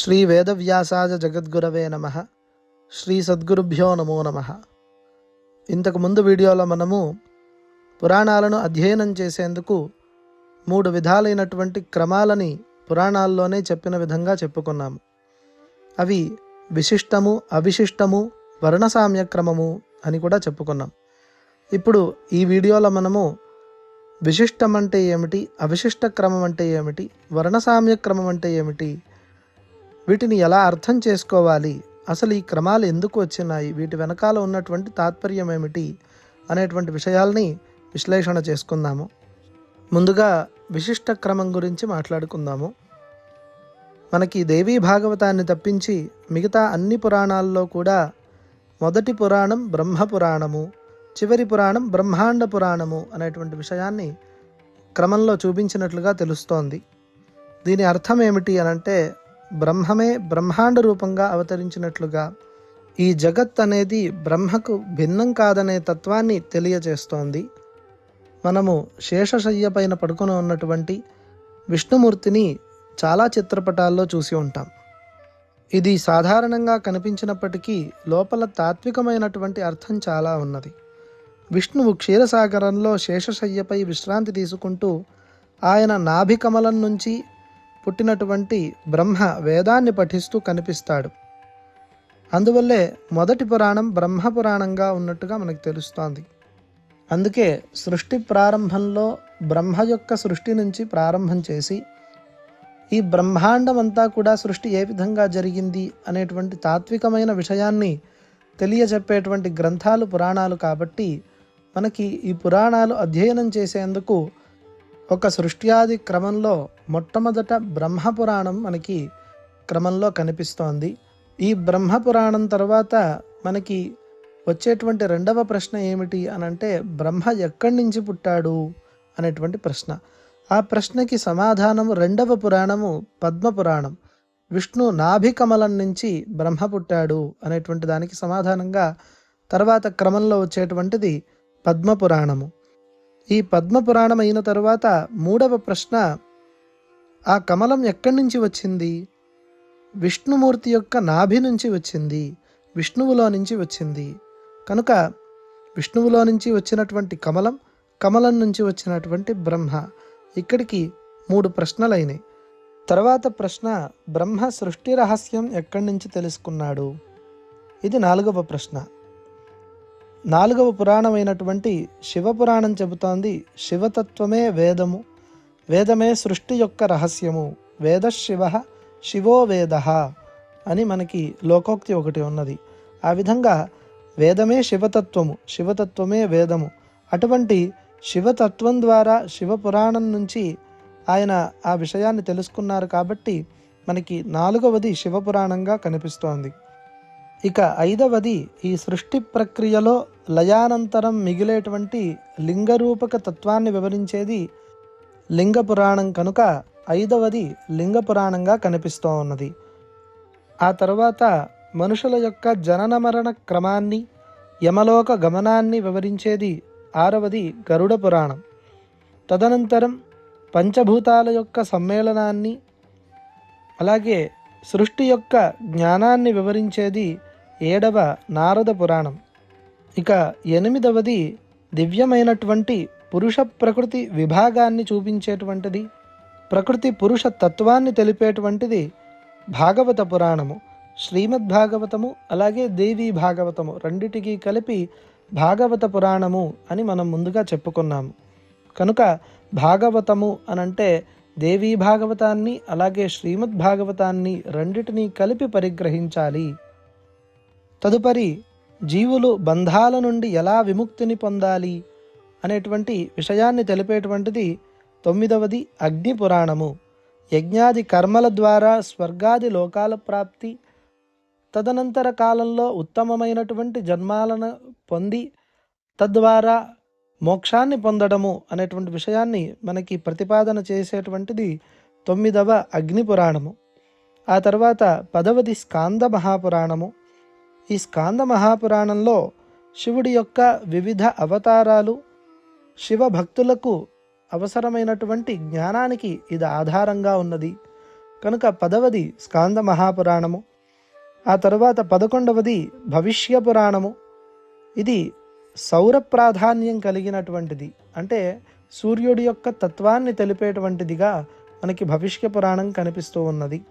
శ్రీ వేదవ్యాసాయ జగద్గురవే నమ. శ్రీ సద్గురుభ్యో నమో నమ. ఇంతకు ముందు వీడియోలో మనము పురాణాలను అధ్యయనం చేసేందుకు మూడు విధాలైనటువంటి క్రమాలని పురాణాల్లోనే చెప్పిన విధంగా చెప్పుకున్నాము. అవి విశిష్టము అవిశిష్టము వర్ణసామ్య క్రమము అని కూడా చెప్పుకున్నాం. ఇప్పుడు ఈ వీడియోలో మనము విశిష్టం అంటే ఏమిటి అవిశిష్ట క్రమం అంటే ఏమిటి వర్ణసామ్య క్రమం అంటే ఏమిటి వీటిని ఎలా అర్థం చేసుకోవాలి? అసలు ఈ క్రమాలు ఎందుకు వచ్చినాయి? వీటి వెనకాల ఉన్నటువంటి తాత్పర్యం ఏమిటి? అనేటువంటి విషయాల్ని విశ్లేషణ చేసుకుందాము. ముందుగా విశిష్ట క్రమం గురించి మాట్లాడుకుందాము. మనకి దేవీ భాగవతాన్ని తప్పించి మిగతా అన్ని పురాణాల్లో కూడా మొదటి పురాణం బ్రహ్మ పురాణము చివరి పురాణం బ్రహ్మాండ పురాణము అనేటువంటి విషయాన్ని క్రమంలో చూపించినట్లుగా తెలుస్తోంది. దీని అర్థం ఏమిటి అనంటే బ్రహ్మమే బ్రహ్మాండ రూపంగా అవతరించినట్లుగా ఈ జగత్ అనేది బ్రహ్మకు భిన్నం కాదనే తత్వాన్ని తెలియజేస్తోంది. మనము శేషశయ్య పైన పడుకుని ఉన్నటువంటి విష్ణుమూర్తిని చాలా చిత్రపటాల్లో చూసి ఉంటాం. ఇది సాధారణంగా కనిపించినప్పటికీ లోపల తాత్వికమైనటువంటి అర్థం చాలా ఉన్నది. విష్ణువు క్షీరసాగరంలో శేషశయ్యపై విశ్రాంతి తీసుకుంటూ ఆయన నాభికమలం నుంచి పుట్టినటువంటి బ్రహ్మ వేదాన్ని పఠిస్తూ కనిపిస్తాడు. అందువల్లే మొదటి పురాణం బ్రహ్మ పురాణంగా ఉన్నట్టుగా మనకు తెలుస్తోంది. అందుకే సృష్టి ప్రారంభంలో బ్రహ్మ యొక్క సృష్టి నుంచి ప్రారంభం చేసి ఈ బ్రహ్మాండం అంతా కూడా సృష్టి ఏ విధంగా జరిగింది అనేటువంటి తాత్వికమైన విషయాన్ని తెలియజెప్పేటువంటి గ్రంథాలు పురాణాలు కాబట్టి మనకి ఈ పురాణాలు అధ్యయనం చేసేందుకు ఒక సృష్ట్యాది క్రమంలో మొట్టమొదట బ్రహ్మ పురాణం మనకి క్రమంలో కనిపిస్తోంది. ఈ బ్రహ్మ పురాణం తర్వాత మనకి వచ్చేటువంటి రెండవ ప్రశ్న ఏమిటి అని అంటే బ్రహ్మ ఎక్కడి నుంచి పుట్టాడు అనేటువంటి ప్రశ్న. ఆ ప్రశ్నకి సమాధానం రెండవ పురాణము పద్మ పురాణం విష్ణు నాభికమలం నుంచి బ్రహ్మ పుట్టాడు అనేటువంటి దానికి సమాధానంగా తర్వాత క్రమంలో వచ్చేటువంటిది పద్మ పురాణము ఈ పద్మ పురాణం అయిన తరువాత మూడవ ప్రశ్న ఆ కమలం ఎక్కడి నుంచి వచ్చింది? విష్ణుమూర్తి యొక్క నాభి నుంచి వచ్చింది విష్ణువులో నుంచి వచ్చింది. కనుక విష్ణువులో నుంచి వచ్చినటువంటి కమలం కమలం నుంచి వచ్చినటువంటి బ్రహ్మ. ఇక్కడికి మూడు ప్రశ్నలైనాయి. తర్వాత ప్రశ్న బ్రహ్మ సృష్టి రహస్యం ఎక్కడి నుంచి తెలుసుకున్నాడు? ఇది నాలుగవ ప్రశ్న. నాలుగవ పురాణమైనటువంటి శివపురాణం చెబుతోంది శివతత్వమే వేదము వేదమే సృష్టి యొక్క రహస్యము వేద శివ శివో వేద అని మనకి లోకోక్తి ఒకటి ఉన్నది. ఆ విధంగా వేదమే శివతత్వము శివతత్వమే వేదము. అటువంటి శివతత్వం ద్వారా శివపురాణం నుంచి ఆయన ఆ విషయాన్ని తెలుసుకున్నారు కాబట్టి మనకి నాలుగవది శివపురాణంగా కనిపిస్తోంది. ఇక ఐదవది ఈ సృష్టి ప్రక్రియలో లయానంతరం మిగిలేటువంటి లింగరూపక తత్వాన్ని వివరించేది లింగ పురాణం కనుక ఐదవది లింగ పురాణంగా కనిపిస్తూ ఉన్నది ఆ తర్వాత మనుషుల యొక్క జనన మరణ క్రమాన్ని యమలోక గమనాన్ని వివరించేది ఆరవది గరుడ పురాణం. తదనంతరం పంచభూతాల యొక్క సమ్మేళనాన్ని అలాగే సృష్టి యొక్క జ్ఞానాన్ని వివరించేది ఏడవ నారద పురాణం. ఇక ఎనిమిదవది దివ్యమైనటువంటి పురుష ప్రకృతి విభాగాన్ని చూపించేటువంటిది ప్రకృతి పురుష తత్వాన్ని తెలిపేటువంటిది భాగవత పురాణము. శ్రీమద్ భాగవతము అలాగే దేవీ భాగవతము రెండిటికి కలిపి భాగవత పురాణము అని మనం ముందుగా చెప్పుకున్నాము. కనుక భాగవతము అనంటే దేవీ భాగవతాన్ని అలాగే శ్రీమద్ భాగవతాన్ని రెండిటినీ కలిపి పరిగ్రహించాలి. తదుపరి జీవులు బంధాల నుండి ఎలా విముక్తిని పొందాలి అనేటువంటి విషయాన్ని తెలిపేటువంటిది తొమ్మిదవది అగ్ని పురాణము. యజ్ఞాది కర్మల ద్వారా స్వర్గాది లోకాల ప్రాప్తి తదనంతర కాలంలో ఉత్తమమైనటువంటి జన్మాలను పొంది తద్వారా మోక్షాన్ని పొందడము అనేటువంటి విషయాన్ని మనకి ప్రతిపాదన చేసేటువంటిది తొమ్మిదవ అగ్ని పురాణము. ఆ తర్వాత పదవది స్కాంద మహాపురాణము. ఈ స్కాంద మహాపురాణంలో శివుడి యొక్క వివిధ అవతారాలు శివ భక్తులకు అవసరమైనటువంటి జ్ఞానానికి ఇది ఆధారంగా ఉన్నది. కనుక పదవది స్కాంద మహాపురాణము. ఆ తరువాత పదకొండవది భవిష్య పురాణము. ఇది సౌర ప్రాధాన్యం కలిగినటువంటిది. అంటే సూర్యుడి యొక్క తత్వాన్ని తెలిపేటువంటిదిగా మనకి భవిష్య పురాణం కనిపిస్తూ ఉన్నది.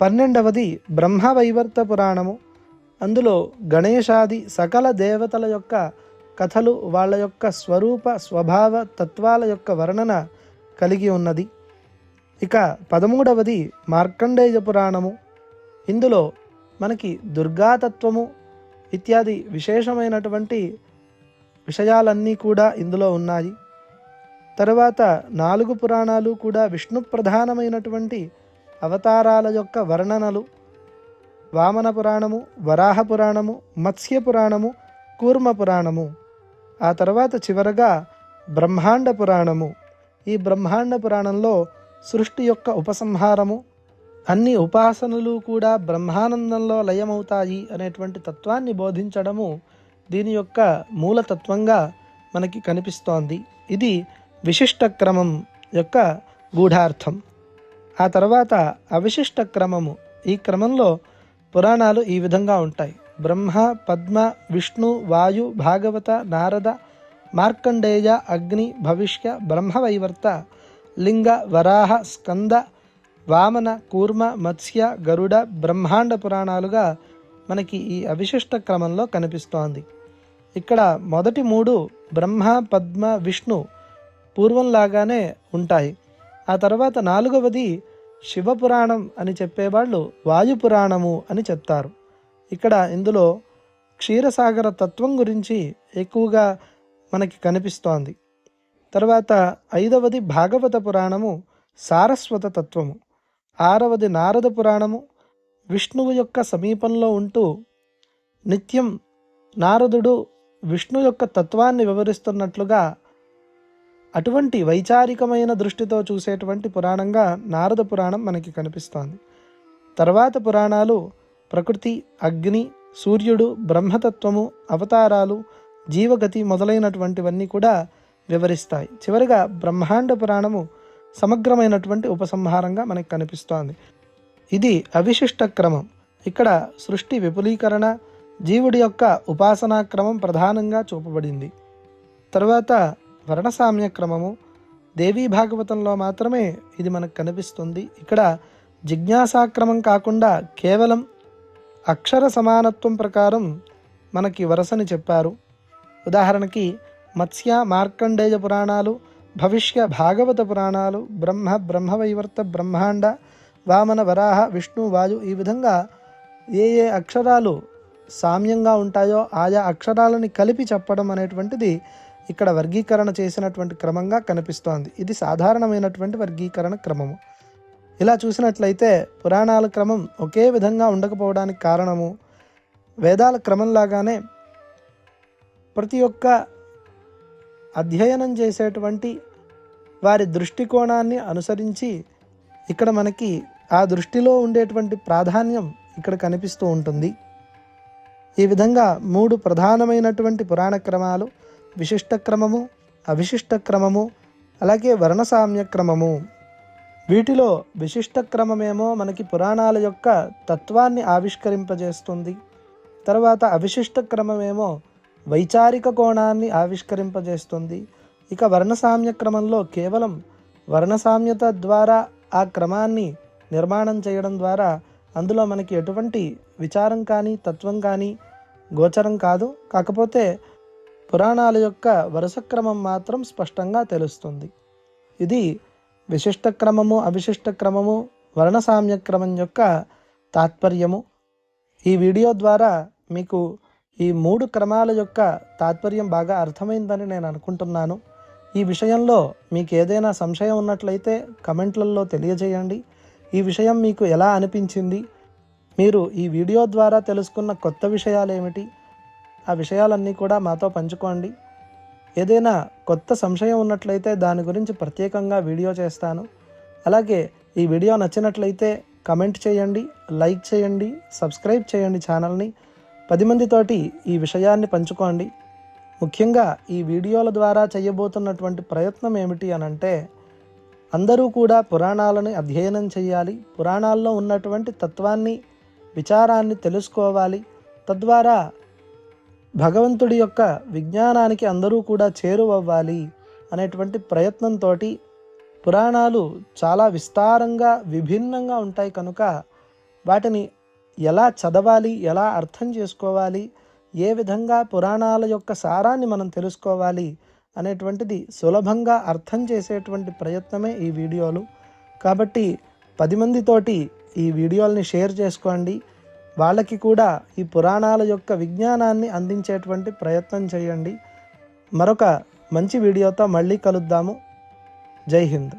పన్నెండవది బ్రహ్మవైవర్త పురాణము. అందులో గణేశాది సకల దేవతల యొక్క కథలు వాళ్ళ యొక్క స్వరూప స్వభావ తత్వాల యొక్క వర్ణన కలిగి ఉన్నది. ఇక పదమూడవది మార్కండేయ పురాణము. ఇందులో మనకి దుర్గాతత్వము ఇత్యాది విశేషమైనటువంటి విషయాలన్నీ కూడా ఇందులో ఉన్నాయి. తర్వాత నాలుగు పురాణాలు కూడా విష్ణు ప్రధానమైనటువంటి అవతారాల యొక్క వర్ణనలు వామన పురాణము వరాహ పురాణము మత్స్య పురాణము కూర్మ పురాణము ఆ తర్వాత చివరగా బ్రహ్మాండ పురాణము ఈ బ్రహ్మాండ పురాణంలో సృష్టి యొక్క ఉపసంహారము అన్ని ఉపాసనలు కూడా బ్రహ్మానందంలో లయమవుతాయి అనేటువంటి తత్వాన్ని బోధించడము దీని యొక్క మూలతత్వంగా మనకి కనిపిస్తోంది. ఇది విశిష్ట క్రమం యొక్క గూఢార్థం. ఆ తర్వాత అవిశిష్ట క్రమము. ఈ క్రమంలో పురాణాలు ఈ విధంగా ఉంటాయి. బ్రహ్మ పద్మ విష్ణు వాయు భాగవత నారద మార్కండేయ అగ్ని భవిష్య బ్రహ్మవైవర్త లింగ వరాహ స్కంద వామన కూర్మ మత్స్య గరుడ బ్రహ్మాండ పురాణాలుగా మనకి ఈ అవిశిష్ట క్రమంలో కనిపిస్తోంది. ఇక్కడ మొదటి మూడు బ్రహ్మ పద్మ విష్ణు పూర్వంలాగానే ఉంటాయి. ఆ తర్వాత నాలుగవది శివపురాణం అని చెప్పేవాళ్ళు వాయుపురాణము అని చెప్తారు. ఇక్కడ ఇందులో క్షీరసాగర తత్వం గురించి ఎక్కువగా మనకి కనిపిస్తోంది. తర్వాత ఐదవది భాగవత పురాణము సారస్వత తత్వము. ఆరవది నారద పురాణము విష్ణువు యొక్క సమీపంలో ఉంటూ నిత్యం నారదుడు విష్ణు యొక్క తత్వాన్ని వివరిస్తున్నట్లుగా అటువంటి వైచారికమైన దృష్టితో చూసేటువంటి పురాణంగా నారద పురాణం మనకి కనిపిస్తోంది. తర్వాత పురాణాలు ప్రకృతి అగ్ని సూర్యుడు బ్రహ్మతత్వము అవతారాలు జీవగతి మొదలైనటువంటివన్నీ కూడా వివరిస్తాయి. చివరిగా బ్రహ్మాండ పురాణము సమగ్రమైనటువంటి ఉపసంహారంగా మనకి కనిపిస్తోంది. ఇది అవిశిష్ట క్రమం. ఇక్కడ సృష్టి విపులీకరణ జీవుడి యొక్క ఉపాసనా క్రమం ప్రధానంగా చూపబడింది. తర్వాత వర్ణసామ్య క్రమము దేవీ భాగవతంలో మాత్రమే ఇది మనకు కనిపిస్తుంది. ఇక్కడ జిజ్ఞాసాక్రమం కాకుండా కేవలం అక్షర సమానత్వం ప్రకారం మనకి వరసని చెప్పారు. ఉదాహరణకి మత్స్య మార్కండేయ పురాణాలు భవిష్య భాగవత పురాణాలు బ్రహ్మ బ్రహ్మవైవర్త బ్రహ్మాండ వామన వరాహ విష్ణు వాయు ఈ విధంగా ఏ ఏ అక్షరాలు సామ్యంగా ఉంటాయో ఆయా అక్షరాలని కలిపి చెప్పడం అనేటువంటిది ఇక్కడ వర్గీకరణ చేసినటువంటి క్రమంగా కనిపిస్తోంది. ఇది సాధారణమైనటువంటి వర్గీకరణ క్రమము. ఇలా చూసినట్లయితే పురాణాల క్రమం ఒకే విధంగా ఉండకపోవడానికి కారణము వేదాల క్రమంలాగానే ప్రతి ఒక్క అధ్యయనం చేసేటువంటి వారి దృష్టికోణాన్ని అనుసరించి ఇక్కడ మనకి ఆ దృష్టిలో ఉండేటువంటి ప్రాధాన్యం ఇక్కడ కనిపిస్తూ ఉంటుంది. ఈ విధంగా మూడు ప్రధానమైనటువంటి పురాణ క్రమాలు విశిష్ట క్రమము అవిశిష్ట క్రమము అలాగే వర్ణసామ్య క్రమము. వీటిలో విశిష్ట క్రమమేమో మనకి పురాణాల యొక్క తత్వాన్ని ఆవిష్కరింపజేస్తుంది. తర్వాత అవిశిష్ట క్రమమేమో వైచారిక కోణాన్ని ఆవిష్కరింపజేస్తుంది. ఇక వర్ణసామ్య క్రమంలో కేవలం వర్ణసామ్యత ద్వారా ఆ క్రమాన్ని నిర్మాణం చేయడం ద్వారా అందులో మనకి ఎటువంటి విచారం కానీ తత్వం కానీ గోచరం కాదు. కాకపోతే పురాణాల యొక్క వరుస క్రమం మాత్రం స్పష్టంగా తెలుస్తుంది. ఇది విశిష్ట క్రమము అవిశిష్ట క్రమము వర్ణసామ్య క్రమం యొక్క తాత్పర్యము. ఈ వీడియో ద్వారా మీకు ఈ మూడు క్రమాల యొక్క తాత్పర్యం బాగా అర్థమైందని నేను అనుకుంటున్నాను. ఈ విషయంలో మీకు ఏదైనా సంశయం ఉన్నట్లయితే కమెంట్లలో తెలియజేయండి. ఈ విషయం మీకు ఎలా అనిపించింది? మీరు ఈ వీడియో ద్వారా తెలుసుకున్న కొత్త విషయాలు ఏమిటి ఆ విషయాలన్నీ కూడా మాతో పంచుకోండి. ఏదైనా కొత్త సంశయం ఉన్నట్లయితే దాని గురించి ప్రత్యేకంగా వీడియో చేస్తాను. అలాగే ఈ వీడియో నచ్చినట్లయితే కమెంట్ చేయండి లైక్ చేయండి సబ్స్క్రైబ్ చేయండి ఛానల్ని. పది మందితోటి ఈ విషయాన్ని పంచుకోండి. ముఖ్యంగా ఈ వీడియోల ద్వారా చేయబోతున్నటువంటి ప్రయత్నం ఏమిటి అని అంటే అందరూ కూడా పురాణాలను అధ్యయనం చేయాలి. పురాణాల్లో ఉన్నటువంటి తత్వాన్ని విచారాన్ని తెలుసుకోవాలి. తద్వారా భగవంతుడి యొక్క విజ్ఞానానికి అందరూ కూడా చేరువవ్వాలి అనేటువంటి ప్రయత్నంతో పురాణాలు చాలా విస్తారంగా విభిన్నంగా ఉంటాయి కనుక వాటిని ఎలా చదవాలి ఎలా అర్థం చేసుకోవాలి ఏ విధంగా పురాణాల యొక్క సారాన్ని మనం తెలుసుకోవాలి అనేటువంటిది సులభంగా అర్థం చేసేటువంటి ప్రయత్నమే ఈ వీడియోలు. కాబట్టి పది మందితోటి ఈ వీడియోల్ని షేర్ చేసుకోండి. వాళ్ళకి కూడా ఈ పురాణాల యొక్క విజ్ఞానాన్ని అందించేటువంటి ప్రయత్నం చేయండి. మరొక మంచి వీడియోతో మళ్ళీ కలుద్దాము. జై హింద్.